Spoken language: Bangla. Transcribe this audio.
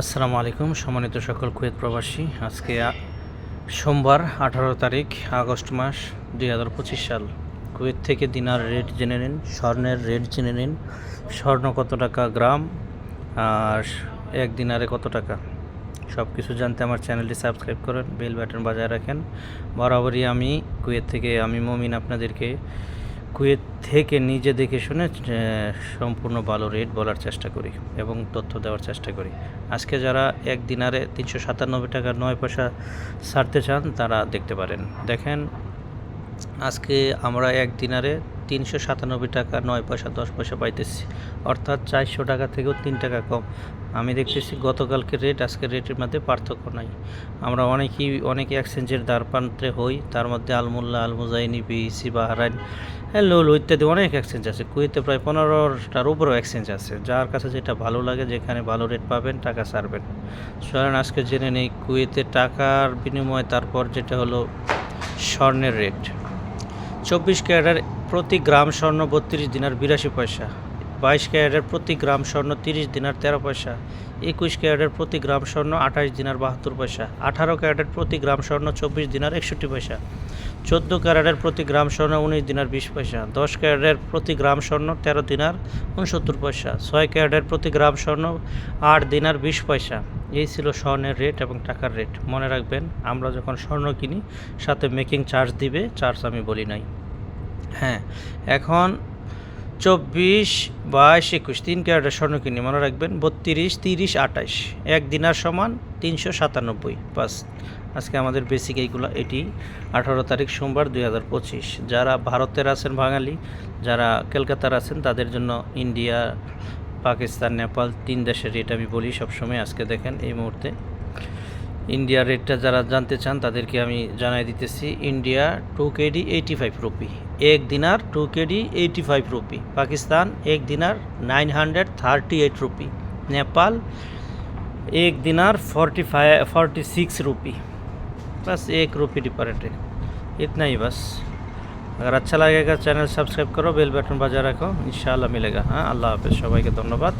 আসসালামু আলাইকুম, সম্মানিত সকল কুয়েত প্রবাসী। আজকে সোমবার, আঠারো তারিখ, আগস্ট মাস, দুই হাজার পঁচিশ সাল। কুয়েত থেকে দিনার রেট জেনে নিন, স্বর্ণের রেট জেনে নিন। স্বর্ণ কত টাকা গ্রাম, আর এক দিনারে কত টাকা? সব কিছু জানতে আমার চ্যানেলটি সাবস্ক্রাইব করেন, বেল বাটন বাজায় রাখেন। বরাবরই আমি কুয়েত থেকে আমি মমিন আপনাদেরকে কুয়েত থেকে নিজে দেখে শুনে সম্পূর্ণ ভালো রেট বলার চেষ্টা করি এবং তথ্য দেওয়ার চেষ্টা করি। আজকে যারা এক দিনারে তিনশো সাতানব্বই টাকার নয় পয়সা ছাড়তে চান, তারা দেখতে পারেন। দেখেন, আজকে আমরা এক দিনারে তিনশো সাতানব্বই টাকা, নয় পয়সা, দশ পয়সা পাইতেছি। অর্থাৎ চারশো টাকা থেকেও তিন টাকা কম। আমি দেখতেছি গতকালকে রেট আজকের রেটের মধ্যে পার্থক্য নাই। আমরা অনেকেই, অনেকে এক্সচেঞ্জের দ্বার প্রান্তে হই। তার মধ্যে আলমুল্লাহ, আলমুজাইনি বিসি বাহারাইন লোল ইত্যাদি অনেক এক্সচেঞ্জ আছে। কুয়েতে প্রায় পনেরোটার উপরেও এক্সচেঞ্জ আছে। যার কাছে যেটা ভালো লাগে, যেখানে ভালো রেট পাবেন, টাকা ছাড়বেন। চলেন আজকে জেনে নেই, কুয়েতে টাকার বিনিময়ে তারপর যেটা হলো স্বর্ণের রেট চব্বিশ ক্যারেটের প্রতি গ্রাম স্বর্ণ বত্রিশ দিনার বিরাশি পয়সা, বাইশ ক্যারেটের প্রতি গ্রাম স্বর্ণ তিরিশ দিনার তেরো পয়সা, একুশ ক্যারেটের প্রতি গ্রাম স্বর্ণ আঠাশ দিনার বাহাত্তর পয়সা, আঠারো ক্যারেটের প্রতি গ্রাম স্বর্ণ চব্বিশ দিনার একষট্টি পয়সা, চোদ্দ ক্যারেটের প্রতি গ্রাম স্বর্ণ উনিশ দিনার বিশ পয়সা, দশ ক্যারেটের প্রতি গ্রাম স্বর্ণ তেরো দিনার উনসত্তর পয়সা, ছয় ক্যারেটের প্রতি গ্রাম স্বর্ণ আট দিনার বিশ পয়সা। এই ছিল স্বর্ণের রেট এবং টাকার রেট। মনে রাখবেন, আমরা যখন স্বর্ণ কিনি, সাথে মেকিং চার্জ দিবে, চার্জ আমি বলি নাই। হ্যাঁ এখন চব্বিশ বাইশ একুশ, তিন ক্যারেটের স্বর্ণ কিনি, মনে রাখবেন, বত্রিশ, তিরিশ, আঠাশ, এক দিনার সমান তিনশো সাতানব্বই। বাস, আজকে আমাদের বেসিক এইগুলো, এটি আঠারো তারিখ সোমবার দুই হাজার পঁচিশ। যারা ভারতের আছেন বাঙালি, যারা কলকাতার আছেন, তাদের জন্য ইন্ডিয়া, পাকিস্তান, নেপাল, তিন দেশের রেট আমি বলি সবসময়। আজকে দেখেন এই মুহূর্তে ইন্ডিয়ার রেটটা যারা জানতে চান, তাদেরকে আমি জানাই দিতেছি, India to KD eighty five rupee এক দিনার two KD eighty five rupee Pakistan এক দিনার nine hundred thirty eight rupee Nepal एक दिनार forty five forty six rupee बस एक रुपी डिफरेंट है इतना ही बस अगर अच्छा लगेगा चैनल सब्सक्राइब करो बेल बटन बजा रखो इंशाल्लाह मिलेगा हाँ अल्लाह हाफिज़ সবাইকে ধন্যবাদ